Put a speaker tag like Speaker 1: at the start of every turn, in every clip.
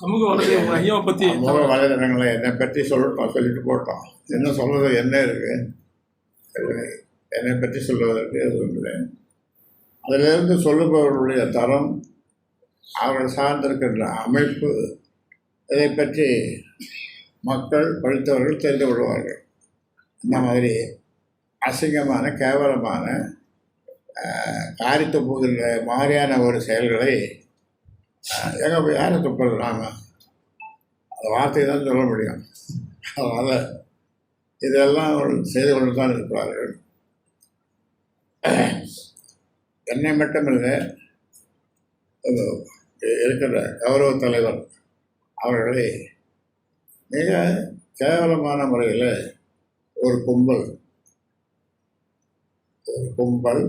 Speaker 1: சமூக வலைதளம் ஐயாவை பத்தி
Speaker 2: சமூக வலைதளங்களை என்னை பற்றி சொல்லட்டும் சொல்லிட்டு போட்டோம். என்ன சொல்றது என்ன இருக்கு? என்னை பற்றி சொல்வதற்கு இல்லை அதிலிருந்து சொல்லுபவர்களுடைய தரம் அவர்கள் சார்ந்திருக்கின்ற அமைப்பு இதை பற்றி மக்கள் படித்தவர்கள் தெரிந்து கொள்வார்கள். இந்த மாதிரி அசிங்கமான கேவலமான காரி துப்புகின்ற மாதிரியான ஒரு செயல்களை எங்கே போய் யாரை துப்புறாங்க அந்த வார்த்தையை தான் சொல்ல முடியும். அதனால் இதெல்லாம் அவர்கள் செய்து கொண்டு தான் இருக்கிறார்கள். என்னை மட்டுமில்லை இருக்கிற கௌரவ தலைவர் அவர்களை மிக கேவலமான முறையில் ஒரு கும்பல் ஒரு கும்பல்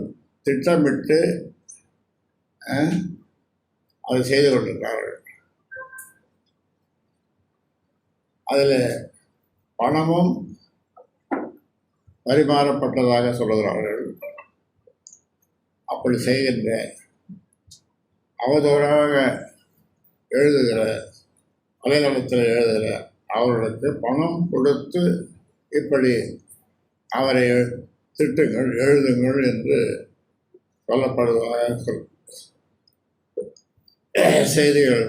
Speaker 2: திட்டமிட்டு அதை செய்து கொண்டிருக்கிறார்கள். அதில் பணமும் பரிமாறப்பட்டதாக சொல்கிறார்கள் அப்படி செய்கின்ற அவதூறாக எழுதுகிற வலைதளத்தில் எழுதுகிற அவர்களுக்கு பணம் கொடுத்து இப்படி அவரை திட்டுங்கள் எழுதுங்கள் என்று சொல்லப்படுவதாக சொல் செய்திகள்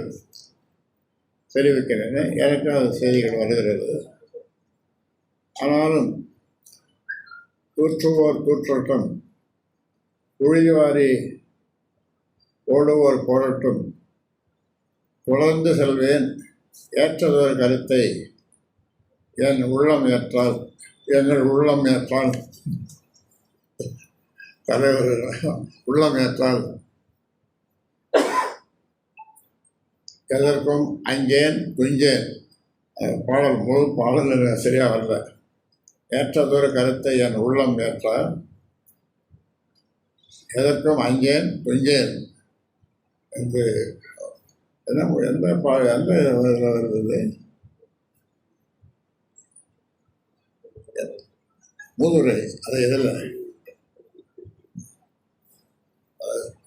Speaker 2: தெரிவிக்கின்றன. எனக்கு அது செய்திகள் வருகிறது. ஆனாலும் தூற்றுவோர் தூற்றட்டும் குழிவாரி ஓடுவோர் போடட்டும் தொடர்ந்து செல்வேன் ஏற்றதொரு கருத்தை என் உள்ளம் ஏற்றால் எங்கள் உள்ளம் ஏற்றால் தலைவர் உள்ளம் ஏற்றால் எதற்கும் அங்கேன் துஞ்சேன் பாடல் முழு பாடல் சரியாக வரல. ஏற்றதொரு கருத்தை என் உள்ளம் ஏற்ற எதற்கும் அங்கேன் துஞ்சேன் என்று என்ன எந்த பா எந்த இதில் வருது? மூதுரை அது எதில்?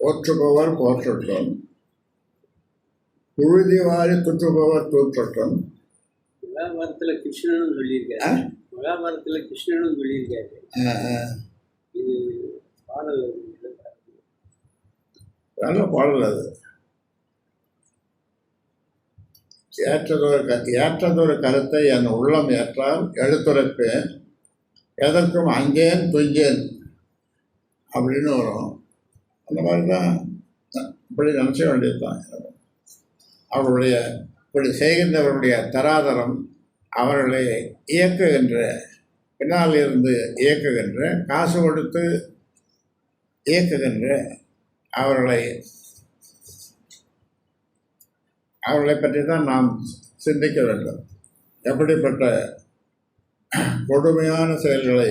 Speaker 2: போற்றுபவர் போற்றட்டும். புழுதி வாரி துற்றுபவர் தூற்றட்டும்.
Speaker 3: மகாபாரத்துல கிருஷ்ணனும் சொல்லியிருக்காரு. மகாபாரத்துல கிருஷ்ணனும் சொல்லியிருக்காரு. இது பாடல்
Speaker 2: நல்ல பாடல் அது. ஏற்றதொரு க ஏற்றதொரு கருத்தை என் உள்ளம் ஏற்றால் எடுத்துரைப்பேன் எதற்கும் அங்கேன் துஞ்சேன் அப்படின்னு வரும். அந்த மாதிரி தான் இப்படி நினச்ச வேண்டியது தான் அவருடைய இப்படி செய்கின்றவருடைய தராதரம் அவர்களை இயக்குகின்ற பின்னால் இருந்து இயக்குகின்ற காசு கொடுத்து இயக்குகின்ற அவர்களை அவர்களை பற்றி தான் நாம் சிந்திக்க வேண்டும். எப்படிப்பட்ட கொடுமையான செயல்களை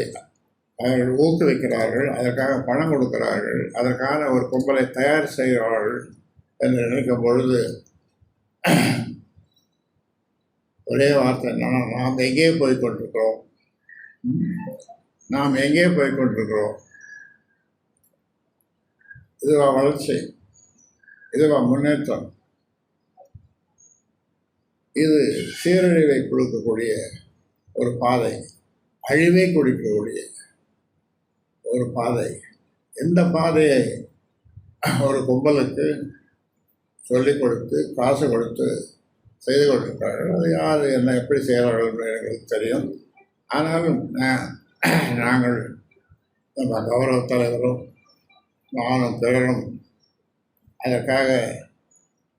Speaker 2: அவர்கள் ஊக்குவிக்கிறார்கள் அதற்காக பணம் கொடுக்கிறார்கள் அதற்கான ஒரு கும்பலை தயார் செய்கிறார்கள் என்று நினைக்கும் பொழுது ஒரே வார்த்தை நான் நாம் எங்கே போய் கொண்டிருக்கிறோம் நாம் எங்கே போய் கொண்டிருக்கிறோம் இதுவா வளர்ச்சி இதுவா முன்னேற்றம். இது சீரழிவை கொடுக்கக்கூடிய ஒரு பாதை அழிவை கொடுக்கக்கூடிய ஒரு பாதை. எந்த பாதையை? ஒரு கும்பலுக்கு சொல்லிக் கொடுத்து காசு கொடுத்து செய்து கொண்டிருக்கிறார்கள். அது யார் என்ன எப்படி செய்கிறார்கள் என்று எங்களுக்கு தெரியும். ஆனாலும் நாங்கள் நம்ம கௌரவ தலைவரும் நானும் பிறரும் அதற்காக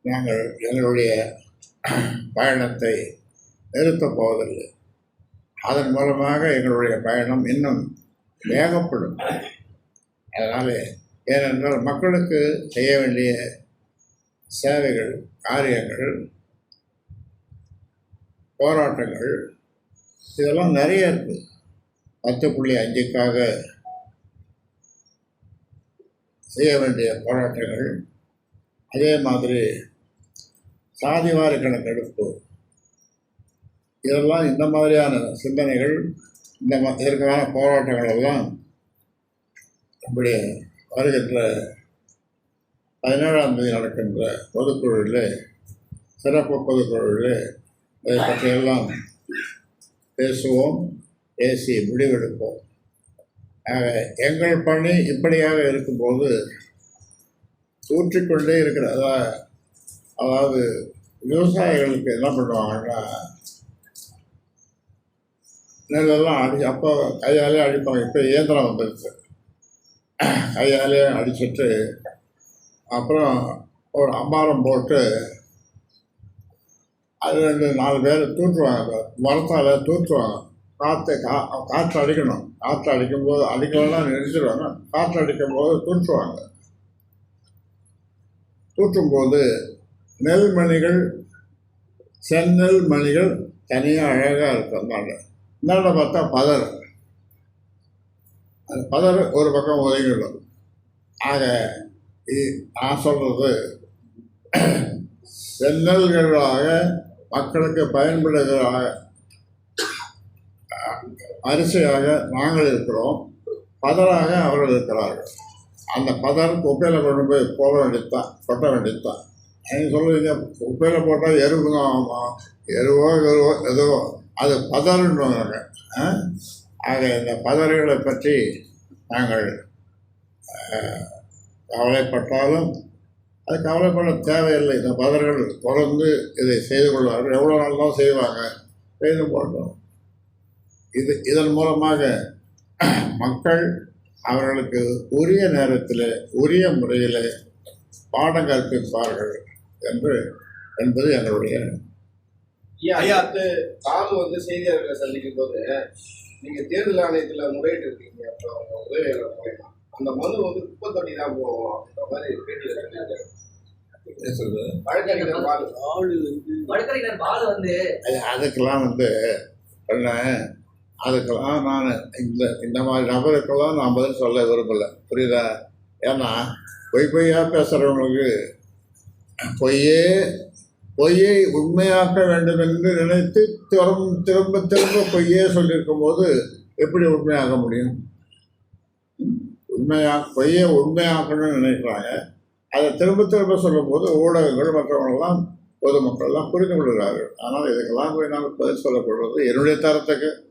Speaker 2: நாங்கள் எங்களுடைய பயணத்தை நிறுத்தப் போவதில்லை. அதன் மூலமாக எங்களுடைய பயணம் இன்னும் வேகப்படும். அதனால் ஏனென்றால் மக்களுக்கு செய்ய வேண்டிய சேவைகள் காரியங்கள் போராட்டங்கள் இதெல்லாம் நிறைய இருக்குது பத்து புள்ளி அஞ்சுக்காக செய்ய வேண்டிய போராட்டங்கள். அதே மாதிரி சாதிவாரி கணக்கெடுப்பு இதெல்லாம் இந்த மாதிரியான சிந்தனைகள் இந்த மாதிரி இதற்கான போராட்டங்கள் எல்லாம் நம்முடைய வருகின்ற பதினேழாம் தேதி நடக்கின்ற பொதுக்குழுவில் சிறப்பு பொதுக்குழுவில் இதை பற்றியெல்லாம் பேசுவோம் பேசி முடிவெடுப்போம். எங்கள் பணி இப்படியாக இருக்கும்போது தூற்றிக்கொண்டே இருக்கிற அதாவது அதாவது விவசாயிகளுக்கு என்ன பண்ணுவாங்கன்னா நெல்லெல்லாம் அடி அப்போ கையாலே அடிப்பாங்க இப்போ இயந்திரம் வந்துருச்சு. கையாலே அடிச்சுட்டு அப்புறம் ஒரு அம்பாரம் போட்டு அது ரெண்டு நாலு பேர் தூற்றுவாங்க மரத்தால் தூற்றுவாங்க காற்று கா காற்று அடிக்கணும். காற்று அடிக்கும்போது அடிக்கலன்னா நிறுத்திடுவாங்க காற்று அடிக்கும்போது தூற்றுவாங்க தூற்றும்போது நெல் மணிகள் செந்நெல் மணிகள் தனியாக அழகாக இருக்கும் அந்தாண்ட இந்தாண்ட பார்த்தா பதர் அந்த பதர் ஒரு பக்கம் ஒதுங்கிடும். ஆக நான் சொல்கிறது சென்னல்களாக மக்களுக்கு பயன்படுகிற அரிசியாக நாங்கள் இருக்கிறோம் பதராக அவர்கள் இருக்கிறார்கள் அந்த பதர் குப்பையில் கொண்டு போய் போட வேண்டியதுதான் கொட்ட வேண்டியதுதான் நீங்கள் சொல்லுவீங்க குப்பையில் போட்டால் எருவு தான் ஆகும் எருவோ எருவோ எதுவோ அது பதறுன்றாங்க ஆக இந்த பதறுகளை பற்றி நாங்கள் கவலைப்பட்டாலும் அது கவலைப்பட தேவையில்லை. இந்த பதர்கள் தொடர்ந்து இதை செய்து கொள்வார்கள். எவ்வளோ நாள் தான் செய்வாங்க? செய்து போட்டோம் இது இதன் மூலமாக மக்கள் அவர்களுக்கு உரிய நேரத்தில் உரிய முறையில் பாடம் கற்பிப்பார்கள் என்று என்பது எங்களுடைய
Speaker 1: ஐயா வந்து தாமு வந்து செய்தியாளர்களை சந்திக்கும் போது நீங்க தேர்தல் ஆணையத்துல முறையிட்டு இருக்கீங்க. அப்புறம் உதவியாளர் மூலயமா அந்த மனு வந்து தான் போவோம்
Speaker 2: அதுக்கெல்லாம் வந்து என்ன? அதுக்கெல்லாம் நான் இந்த இந்த மாதிரி நபருக்கெல்லாம் நான் பதில் சொல்ல விரும்பலை. புரியுதா? ஏன்னா பொய் பொய்யா பேசுகிறவங்களுக்கு பொய்யே பொய்யை உண்மையாக்க வேண்டும் என்று நினைத்து திரும்ப திரும்ப திரும்ப பொய்யே சொல்லியிருக்கும் போது எப்படி உண்மையாக்க முடியும்? உண்மையா பொய்யை உண்மையாக்கணும்னு நினைக்கிறாங்க. அதை திரும்ப திரும்ப சொல்லும்போது ஊடகங்கள் மற்றவங்களெல்லாம் பொதுமக்கள்லாம் புரிந்து கொள்கிறார்கள். ஆனால் இதுக்கெல்லாம் போய் நாம் பதில் சொல்லப்படுவது என்னுடைய தரத்துக்கு.